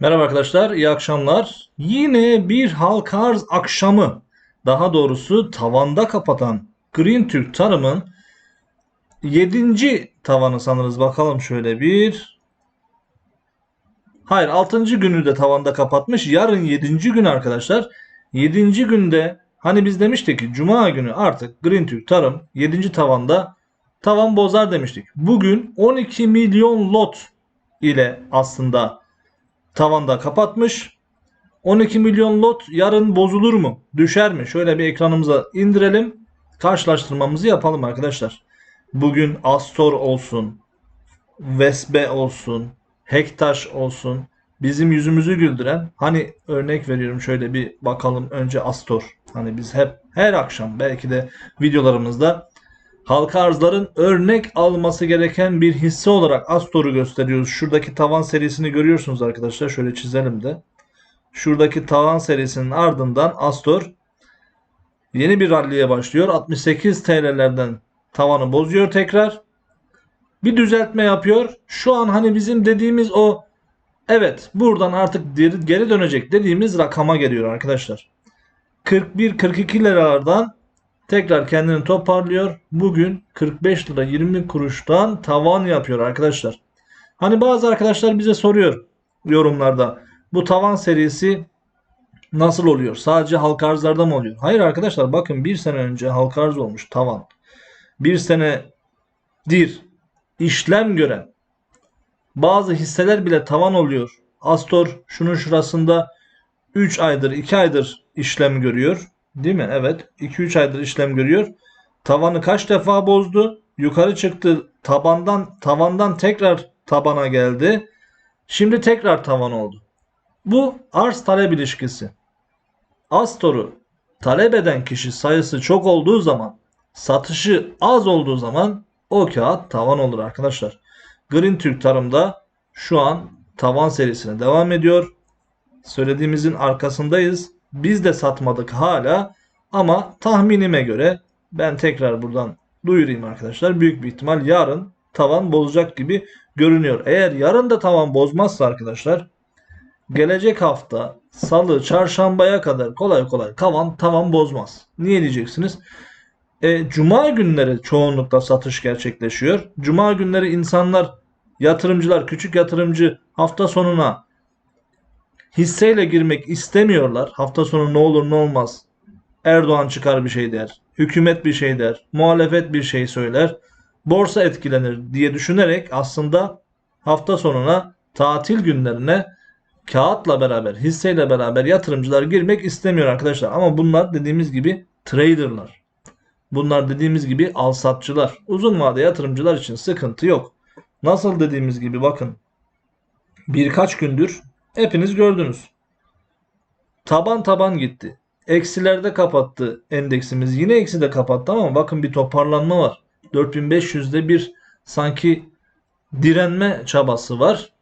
Merhaba arkadaşlar, iyi akşamlar. Yine bir halka arz akşamı, daha doğrusu tavanda kapatan Green Türk Tarım'ın 7. tavanı sanırız. Bakalım şöyle bir. Hayır 6. günü de tavanda kapatmış. Yarın 7. gün arkadaşlar. 7. günde hani biz demiştik ki Cuma günü artık Green Türk Tarım 7. tavanda tavan bozar demiştik. Bugün 12 milyon lot ile aslında tavanda kapatmış. 12 milyon lot yarın bozulur mu? Düşer mi? Şöyle bir ekranımıza indirelim. Karşılaştırmamızı yapalım arkadaşlar. Bugün Astor olsun, Vesbe olsun, Hektaş olsun. Bizim yüzümüzü güldüren hani örnek veriyorum şöyle bir bakalım önce Astor. Hani biz hep her akşam belki de videolarımızda halka arzların örnek alması gereken bir hisse olarak Astor'u gösteriyoruz. Şuradaki tavan serisini görüyorsunuz arkadaşlar. Şöyle çizelim de. Şuradaki tavan serisinin ardından Astor yeni bir ralliye başlıyor. 68 TL'lerden tavanı bozuyor tekrar. Bir düzeltme yapıyor. Şu an hani bizim dediğimiz o evet buradan artık geri dönecek dediğimiz rakama geliyor arkadaşlar. 41-42 liralardan tekrar kendini toparlıyor. Bugün 45 lira 20 kuruştan tavan yapıyor arkadaşlar. Hani bazı arkadaşlar bize soruyor yorumlarda. Bu tavan serisi nasıl oluyor? Sadece halka arzlarda mı oluyor? Hayır arkadaşlar bakın bir sene önce halka arz olmuş tavan. Bir senedir işlem gören bazı hisseler bile tavan oluyor. Astor şunun şurasında 3 aydır 2 aydır işlem görüyor. Değil mi? Evet. 2-3 aydır işlem görüyor. Tavanı kaç defa bozdu? Yukarı çıktı. Tabandan tavandan tekrar tabana geldi. Şimdi tekrar tavan oldu. Bu arz talep ilişkisi. Astor'u talep eden kişi sayısı çok olduğu zaman, satışı az olduğu zaman o kağıt tavan olur arkadaşlar. Green Türk Tarım'da şu an tavan serisine devam ediyor. Söylediğimizin arkasındayız. Biz de satmadık hala ama tahminime göre ben tekrar buradan duyurayım arkadaşlar. Büyük bir ihtimal yarın tavan bozacak gibi görünüyor. Eğer yarın da tavan bozmazsa arkadaşlar gelecek hafta salı çarşambaya kadar kolay kolay tavan tavan bozmaz. Niye diyeceksiniz? E, Cuma günleri çoğunlukla satış gerçekleşiyor. Cuma günleri insanlar yatırımcılar küçük yatırımcı hafta sonuna hisseyle girmek istemiyorlar. Hafta sonu ne olur ne olmaz. Erdoğan çıkar bir şey der. Hükümet bir şey der. Muhalefet bir şey söyler. Borsa etkilenir diye düşünerek aslında hafta sonuna tatil günlerine kağıtla beraber, hisseyle beraber yatırımcılar girmek istemiyor arkadaşlar. Ama bunlar dediğimiz gibi traderlar. Bunlar dediğimiz gibi alsatçılar. Uzun vade yatırımcılar için sıkıntı yok. Nasıl dediğimiz gibi bakın birkaç gündür hepiniz gördünüz. Taban taban gitti. Eksilerde kapattı endeksimiz. Yine eksi de kapattı ama bakın bir toparlanma var. 4500'de bir sanki direnme çabası var.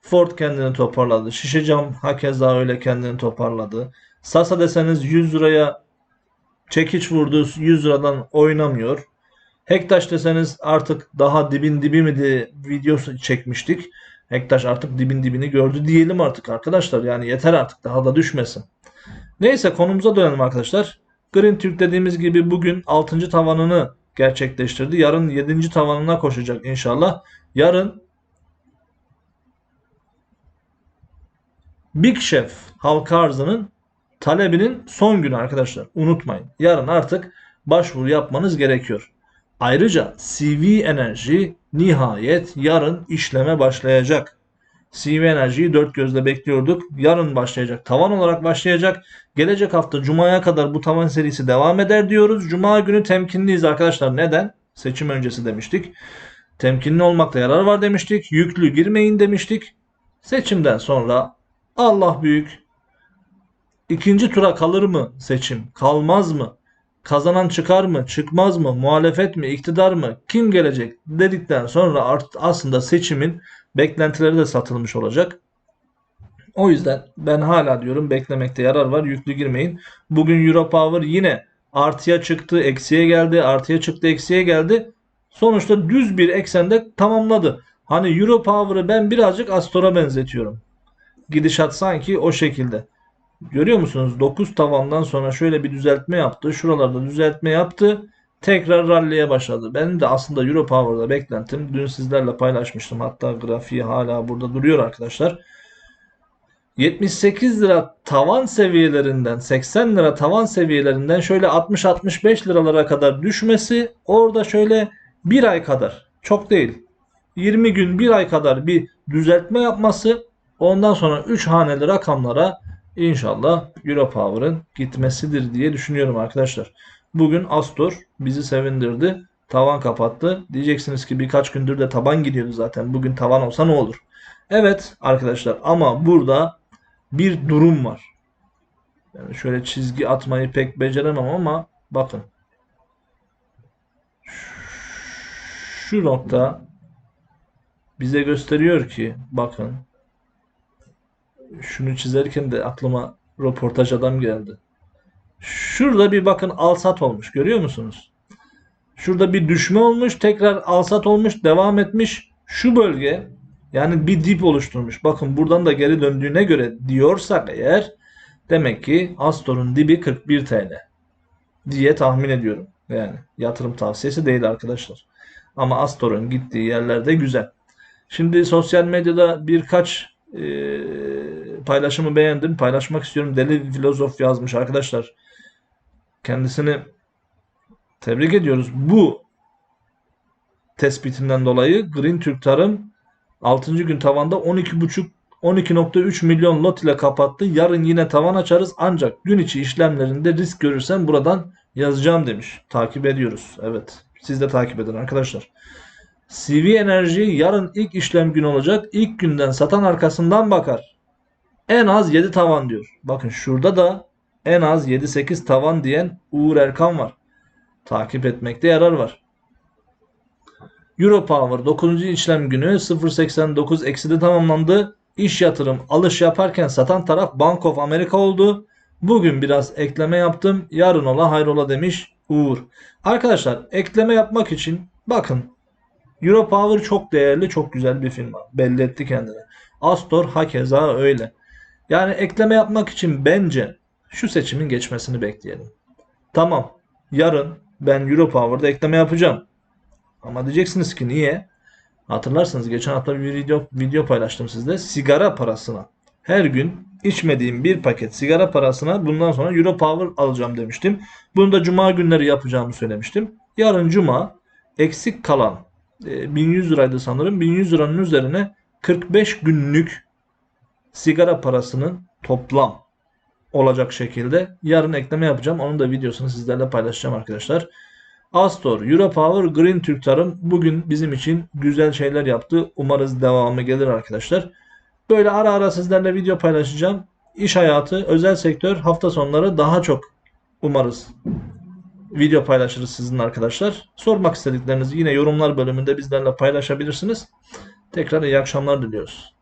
Ford kendini toparladı. Şişe cam hakeza öyle kendini toparladı. Sasa deseniz 100 liraya çekiç vurdu 100 liradan oynamıyor. Hektaş deseniz artık daha dibin dibi mi diye video çekmiştik. Hektaş artık dibin dibini gördü diyelim artık arkadaşlar. Yani yeter artık daha da düşmesin. Neyse konumuza dönelim arkadaşlar. Green Türk dediğimiz gibi bugün 6. tavanını gerçekleştirdi. Yarın 7. tavanına koşacak inşallah. Yarın Big Chef halka arzının talebinin son günü arkadaşlar. Unutmayın. Yarın artık başvuru yapmanız gerekiyor. Ayrıca CV Enerji nihayet yarın işleme başlayacak. CV Enerji'yi dört gözle bekliyorduk. Yarın başlayacak. Tavan olarak başlayacak. Gelecek hafta Cuma'ya kadar bu tavan serisi devam eder diyoruz. Cuma günü temkinliyiz arkadaşlar. Neden? Seçim öncesi demiştik. Temkinli olmakta yarar var demiştik. Yüklü girmeyin demiştik. Seçimden sonra Allah büyük. İkinci tura kalır mı seçim? Kalmaz mı? Kazanan çıkar mı? Çıkmaz mı? Muhalefet mi? iktidar mı? Kim gelecek? dedikten sonra aslında seçimin beklentileri de satılmış olacak. O yüzden ben hala diyorum beklemekte yarar var. Yüklü girmeyin. Bugün Europower yine artıya çıktı, eksiye geldi, artıya çıktı, eksiye geldi. Sonuçta düz bir eksende tamamladı. Hani Europower'ı ben birazcık Astor'a benzetiyorum. Gidişat sanki o şekilde. Görüyor musunuz? 9 tavandan sonra şöyle bir düzeltme yaptı. Şuralarda düzeltme yaptı. Tekrar ralliye başladı. Benim de aslında Euro Power'da beklentim. Dün sizlerle paylaşmıştım. Hatta grafiği hala burada duruyor arkadaşlar. 78 lira tavan seviyelerinden 80 lira tavan seviyelerinden şöyle 60-65 liralara kadar düşmesi orada şöyle bir ay kadar çok değil 20 gün bir ay kadar bir düzeltme yapması ondan sonra 3 haneli rakamlara inşallah Euro Power'ın gitmesidir diye düşünüyorum arkadaşlar. Bugün Astor bizi sevindirdi. Tavan kapattı. Diyeceksiniz ki birkaç gündür de taban gidiyordu zaten. Bugün tavan olsa ne olur? Evet arkadaşlar ama burada bir durum var. Yani şöyle çizgi atmayı pek beceremem ama bakın. Şu nokta bize gösteriyor ki bakın şunu çizerken de aklıma röportaj adam geldi. Şurada bir bakın alsat olmuş görüyor musunuz? Şurada bir düşme olmuş tekrar alsat olmuş devam etmiş. Şu bölge yani bir dip oluşturmuş. Bakın buradan da geri döndüğüne göre diyorsak eğer demek ki Astor'un dibi 41 TL diye tahmin ediyorum. Yani yatırım tavsiyesi değil arkadaşlar. Ama Astor'un gittiği yerlerde güzel. Şimdi sosyal medyada birkaç e, paylaşımı beğendim. Paylaşmak istiyorum. Deli filozof yazmış arkadaşlar. Kendisini tebrik ediyoruz. Bu tespitinden dolayı Green Türk Tarım 6. gün tavanda 12.5 12.3 milyon lot ile kapattı. Yarın yine tavan açarız ancak gün içi işlemlerinde risk görürsem buradan yazacağım demiş. Takip ediyoruz. Evet. Siz de takip edin arkadaşlar. CV Enerji yarın ilk işlem günü olacak. İlk günden satan arkasından bakar. En az 7 tavan diyor. Bakın şurada da en az 7-8 tavan diyen Uğur Erkan var. Takip etmekte yarar var. Euro Power 9. işlem günü 0.89 ekside tamamlandı. İş yatırım alış yaparken satan taraf Bank of America oldu. Bugün biraz ekleme yaptım. Yarın ola hayrola demiş Uğur. Arkadaşlar ekleme yapmak için bakın Euro Power çok değerli çok güzel bir firma. Belli etti kendini. Astor hakeza öyle. Yani ekleme yapmak için bence şu seçimin geçmesini bekleyelim. Tamam yarın ben Euro Power'da ekleme yapacağım. Ama diyeceksiniz ki niye? Hatırlarsınız geçen hafta bir video, video paylaştım sizde. Sigara parasına. Her gün içmediğim bir paket sigara parasına bundan sonra Euro Power alacağım demiştim. Bunu da cuma günleri yapacağımı söylemiştim. Yarın cuma eksik kalan e, 1100 liraydı sanırım. 1100 liranın üzerine 45 günlük sigara parasının toplam olacak şekilde yarın ekleme yapacağım. Onun da videosunu sizlerle paylaşacağım arkadaşlar. Astor, Europower, Green Türk Tarım bugün bizim için güzel şeyler yaptı. Umarız devamı gelir arkadaşlar. Böyle ara ara sizlerle video paylaşacağım. İş hayatı, özel sektör hafta sonları daha çok umarız video paylaşırız sizinle arkadaşlar. Sormak istediklerinizi yine yorumlar bölümünde bizlerle paylaşabilirsiniz. Tekrar iyi akşamlar diliyoruz.